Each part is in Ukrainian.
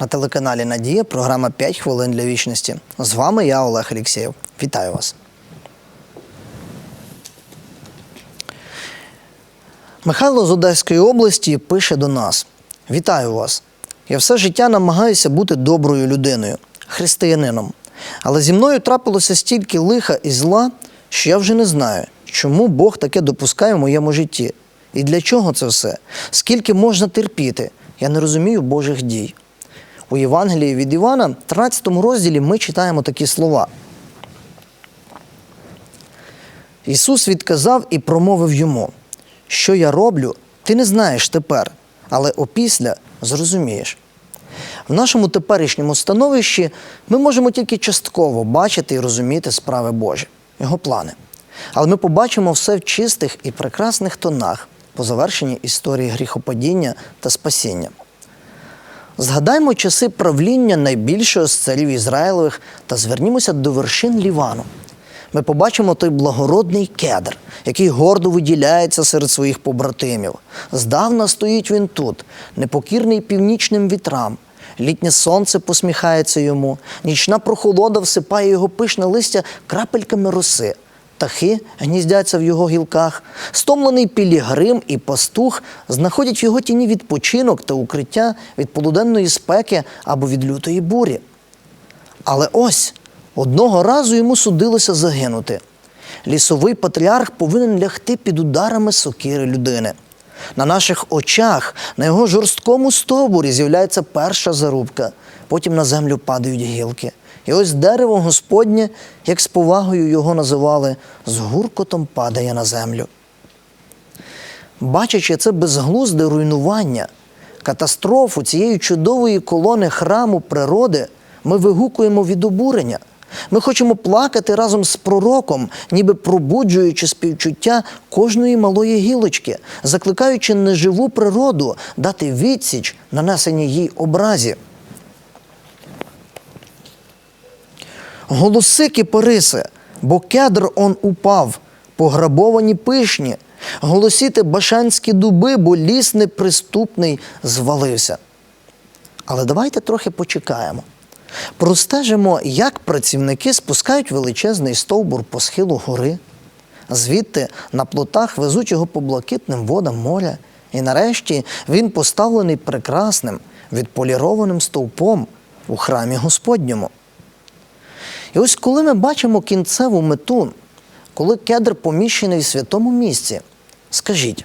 На телеканалі Надія програма «5 хвилин для вічності. З вами я, Олег Алєксєєв. Вітаю вас. Михайло з Одеської області пише до нас: Вітаю вас! Я все життя намагаюся бути доброю людиною, християнином. Але зі мною трапилося стільки лиха і зла, що я вже не знаю, чому Бог таке допускає в моєму житті. І для чого це все? Скільки можна терпіти? Я не розумію Божих дій. У Євангелії від Івана, в 13 розділі, ми читаємо такі слова. Ісус відказав і промовив йому, що я роблю, ти не знаєш тепер, але опісля зрозумієш. В нашому теперішньому становищі ми можемо тільки частково бачити і розуміти справи Божі, Його плани. Але ми побачимо все в чистих і прекрасних тонах по завершенні історії гріхопадіння та спасіння. Згадаймо часи правління найбільшого з царів Ізраїлевих та звернімося до вершин Лівану. Ми побачимо той благородний кедр, який гордо виділяється серед своїх побратимів. Здавна стоїть він тут, непокірний північним вітрам. Літнє сонце посміхається йому, нічна прохолода всипає його пишне листя крапельками роси. Птахи гніздяться в його гілках, стомлений пілігрим і пастух знаходять в його тіні відпочинок та укриття від полуденної спеки або від лютої бурі. Але ось одного разу йому судилося загинути. Лісовий патріарх повинен лягти під ударами сокири людини. На наших очах, на його жорсткому стовбурі з'являється перша зарубка, потім на землю падають гілки. І ось дерево Господнє, як з повагою його називали, з гуркотом падає на землю. Бачачи це безглузде руйнування, катастрофу цієї чудової колони храму природи, ми вигукуємо від обурення. Ми хочемо плакати разом з пророком, ніби пробуджуючи співчуття кожної малої гілочки, закликаючи неживу природу дати відсіч нанесеній їй образі. Голоси кипариси, бо кедр он упав, пограбовані пишні, голосіти башанські дуби, бо ліс неприступний звалився. Але давайте трохи почекаємо. Простежимо, як працівники спускають величезний стовбур по схилу гори, звідти на плотах везуть його по блакитним водам моря, і нарешті він поставлений прекрасним, відполірованим стовпом у храмі Господньому. І ось коли ми бачимо кінцеву мету, коли кедр поміщений в святому місці, скажіть,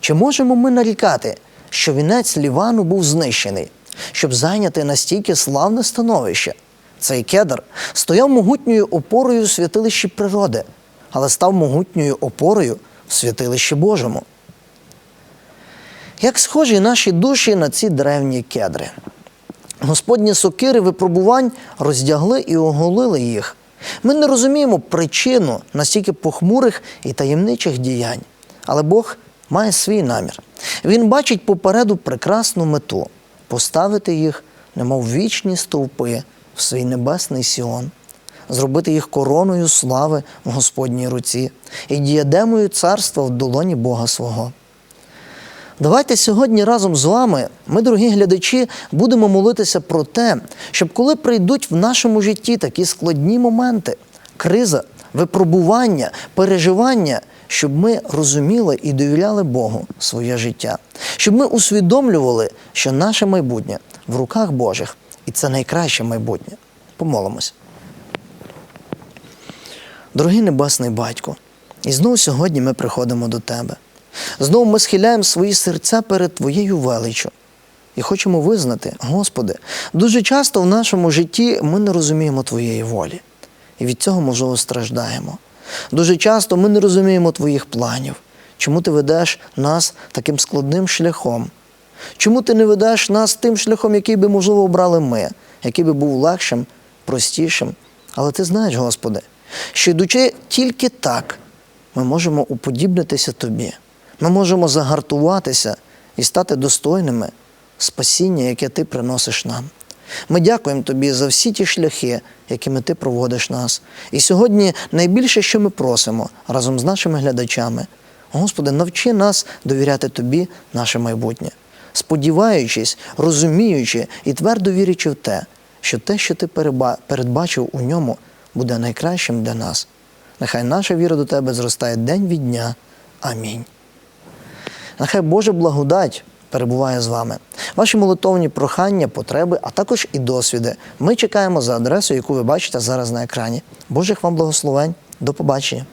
чи можемо ми нарікати, що вінець Лівану був знищений, щоб зайняти настільки славне становище? Цей кедр стояв могутньою опорою в святилищі природи, але став могутньою опорою в святилищі Божому. Як схожі наші душі на ці древні кедри? Господні сокири випробувань роздягли і оголили їх. Ми не розуміємо причину настільки похмурих і таємничих діянь. Але Бог має свій намір. Він бачить попереду прекрасну мету поставити їх, немов вічні стовпи, в свій небесний Сіон, зробити їх короною слави в Господній руці і діадемою царства в долоні Бога свого. Давайте сьогодні разом з вами, ми, дорогі глядачі, будемо молитися про те, щоб коли прийдуть в нашому житті такі складні моменти, криза, випробування, переживання, щоб ми розуміли і довіряли Богу своє життя, щоб ми усвідомлювали, що наше майбутнє в руках Божих, і це найкраще майбутнє. Помолимось. Дорогий Небесний Батько, і знову сьогодні ми приходимо до Тебе. Знову ми схиляємо свої серця перед Твоєю величчю і хочемо визнати, Господи, дуже часто в нашому житті ми не розуміємо Твоєї волі, і від цього, можливо, страждаємо. Дуже часто ми не розуміємо Твоїх планів, чому Ти ведеш нас таким складним шляхом. Чому ти не ведеш нас тим шляхом, який би, можливо, обрали ми, який би був легшим, простішим? Але ти знаєш, Господи, що йдучи тільки так, ми можемо уподібнитися Тобі. Ми можемо загартуватися і стати достойними спасіння, яке Ти приносиш нам. Ми дякуємо Тобі за всі ті шляхи, якими Ти проводиш нас. І сьогодні найбільше, що ми просимо разом з нашими глядачами, Господи, навчи нас довіряти Тобі, наше майбутнє. сподіваючись, розуміючи і твердо вірячи в те, що те, що ти передбачив у ньому, буде найкращим для нас. Нехай наша віра до тебе зростає день від дня. Амінь. Нехай Божа благодать перебуває з вами. Ваші молитовні прохання, потреби, а також і досвіди. Ми чекаємо за адресою, яку ви бачите зараз на екрані. Божих вам благословень. До побачення.